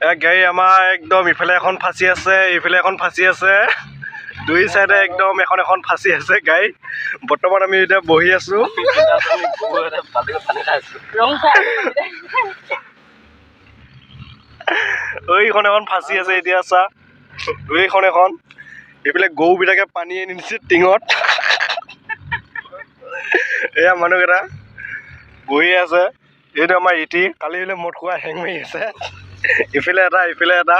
গাড়ী আমাৰ একদম ইফালে এখন ফাঁচি আছে ইফালে এখন ফাঁচি আছে। দুই চাইডে একদম এখন এখন ফাঁচি আছে গাড়ী। বৰ্তমান আমি এতিয়া বহি আছো। এইখন এখন ফাঁচি আছে এতিয়া চা। এইখন এখন। এইফালে গৰুবিলাকে পানী আনি দিছে টিঙত। এয়া মানুহকেইটা বহি আছে। এইটো আমাৰ ইটি। কালি বোলে মদ খোৱা হেং মাৰি আছে। ইফালে এটা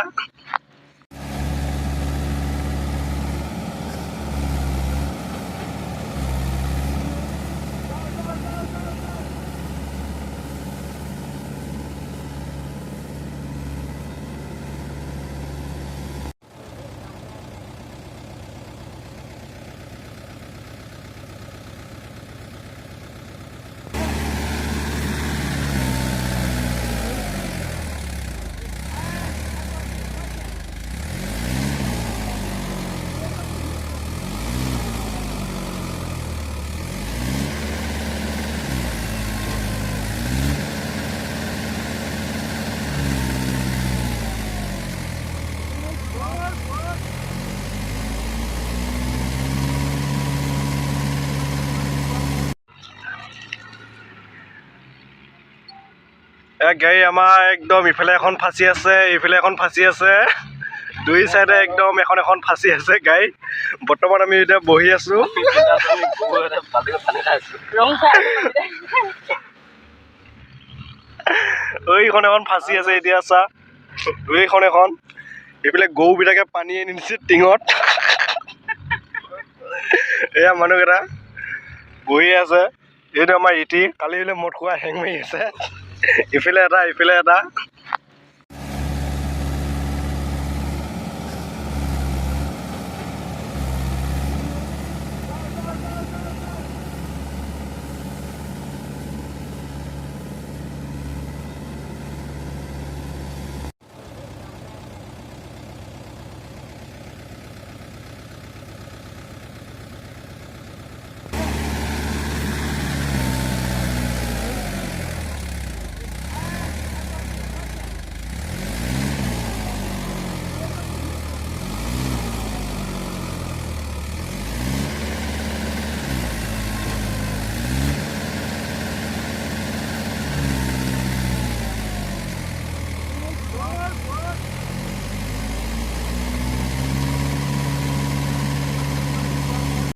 গাড়ী আমাৰ একদম ইফালে এখন ফাঁচি আছে ইফালে এখন ফাঁচি আছে। দুই চাইডে একদম এখন এখন ফাঁচি আছে গাড়ী। বৰ্তমান আমি এতিয়া বহি আছো। এইখন এখন ফাঁচি আছে এতিয়া চা। এইখন এখন। এইফালে গৰুবিলাকে পানী আনি দিছে টিঙত। এয়া মানুহকেইটা বহি আছে। এইটো আমাৰ ইটি। কালি বোলে মদ খোৱা হেং মাৰি আছে। ইফালে এটা ইফালে এটা